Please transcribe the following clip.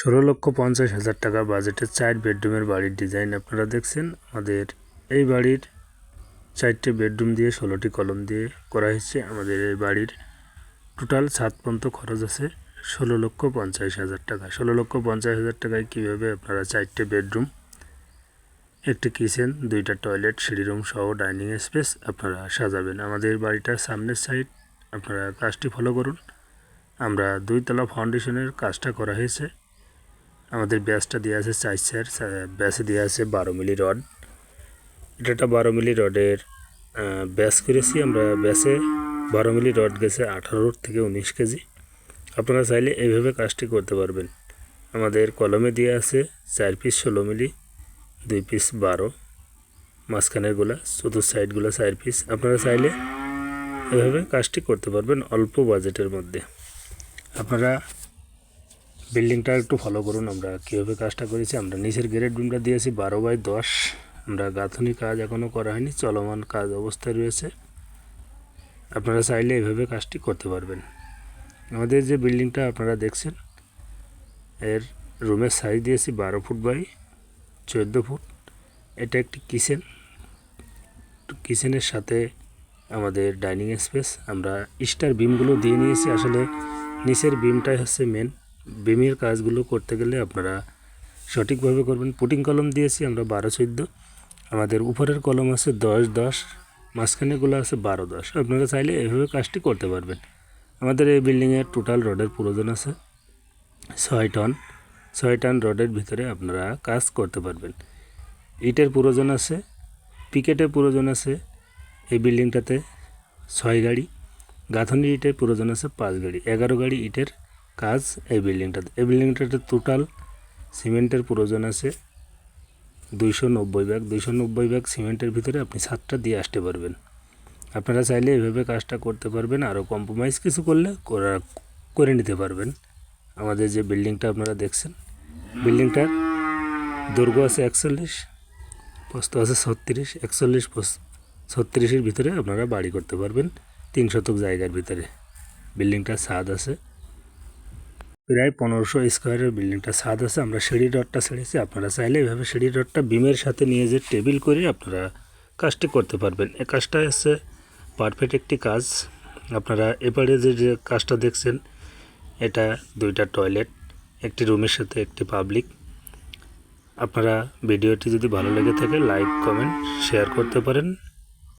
ষোলো লক্ষ পঞ্চাশ হাজার টাকা বাজেটের চার বেডরুমের বাড়ির ডিজাইন আপনারা দেখছেন। আমাদের এই বাড়ির চারটে বেডরুম দিয়ে ষোলোটি কলম দিয়ে করা হয়েছে। আমাদের এই বাড়ির টোটাল সাত পর্যন্ত খরচ আছে ষোলো লক্ষ পঞ্চাশ হাজার টাকা। ষোলো লক্ষ পঞ্চাশ হাজার টাকায় কীভাবে আপনারা চারটে বেডরুম, একটি কিচেন, দুইটা টয়লেট সিঁড়ি রুম সহ ডাইনিং স্পেস আপনারা সাজাবেন। আমাদের বাড়িটার সামনের সাইড আপনারা কাজটি ফলো করুন। আমরা দুইতলা ফাউন্ডেশনের কাজটা করা হয়েছে। আমাদের ব্যাসটা দেওয়া আছে চার ব্যাসে দেওয়া আছে বারো মিলি রড। এটা একটা বারো মিলি রডের ব্যাস করেছি আমরা। ব্যাসে বারো মিলি রড গেছে আঠারো থেকে উনিশ কেজি। আপনারা চাইলে এইভাবে কাজটি করতে পারবেন। আমাদের কলমে দেওয়া আছে চার পিস ষোলো মিলি, দুই পিস বারো। মাঝখানেরগুলো চতুর্থ সাইডগুলো চার পিস। আপনারা চাইলে এভাবে কাজটি করতে পারবেন অল্প বাজেটের মধ্যে। আপনারা বিল্ডিংটা একটু ফলো করুন। আমরা কীভাবে কাজটা করেছি, আমরা নিচের গ্রেড রুমটা দিয়েছি বারো বাই দশ। আমরা গাঁথনি কাজ এখনও করা হয়নি, চলমান কাজ অবস্থায় রয়েছে। আপনারা চাইলে এভাবে কাজটি করতে পারবেন। আমাদের যে বিল্ডিংটা আপনারা দেখছেন, এর রুমের সাইজ দিয়েছি বারো ফুট বাই চোদ্দ ফুট। এটা একটি কিচেন কিচেনের সাথে আমাদের ডাইনিং স্পেস আমরা স্টার বিমগুলো দিয়ে নিয়েছি। আসলে নিচের বিমটাই হচ্ছে মেন বিমের কাজগুলো করতে গেলে আপনারা সঠিকভাবে করবেন। পুটিং কলম দিয়েছি আমরা বারো চোদ্দ। আমাদের উপরের কলম আছে দশ দশ, মাঝখানেগুলো আছে বারো দশ। আপনারা চাইলে এভাবে কাজটি করতে পারবেন। আমাদের এই বিল্ডিংয়ের টোটাল রডের প্রয়োজন আছে ছয় টন। ছয় টন রডের ভিতরে আপনারা কাজ করতে পারবেন। ইটের প্রয়োজন আছে, পিকেটের প্রয়োজন আছে এই বিল্ডিংটাতে ছয় গাড়ি। গাঁথনি ইটের প্রয়োজন আছে পাঁচ গাড়ি। এগারো গাড়ি ইটের কাজ, এই বিল্ডিংটাতে এই বিল্ডিংটাতে টোটাল সিমেন্টের প্রয়োজন আছে। দুইশো নব্বই ব্যাগ, দুইশো নব্বই ব্যাগ সিমেন্টের ভিতরে আপনি ছাদটা দিয়ে আসতে পারবেন। আপনারা চাইলে এভাবে কাজটা করতে পারবেন, আরও কম্প্রোমাইজ কিছু করলে করা করে নিতে পারবেন। আমাদের যে বিল্ডিংটা আপনারা দেখছেন বিল্ডিংটার দৈর্ঘ্য আছে একচল্লিশ পোস্ত আছে ছত্রিশ, একচল্লিশ ছত্রিশের ভিতরে আপনারা বাড়ি করতে পারবেন, তিন শতক জায়গার ভিতরে। বিল্ডিংটার ছাদ আছে। প্রায় পনেরোশো স্কোয়ারের বিল্ডিংটা ছাদ আছে, আমরা সিঁড়ি রডটা ছেড়েছি। আপনারা চাইলে এভাবে সিঁড়ি রডটা বিমের সাথে নিয়ে যে টেবিল করে আপনারা কাজটি করতে পারবেন। এ কাজটা হচ্ছে পারফেক্ট একটি কাজ। আপনারা এবারে যে যে কাজটা দেখছেন, এটা দুইটা টয়লেট একটি রুমের সাথে একটি পাবলিক আপনারা ভিডিওটি যদি ভালো লেগে থাকে লাইক কমেন্ট শেয়ার করতে পারেন।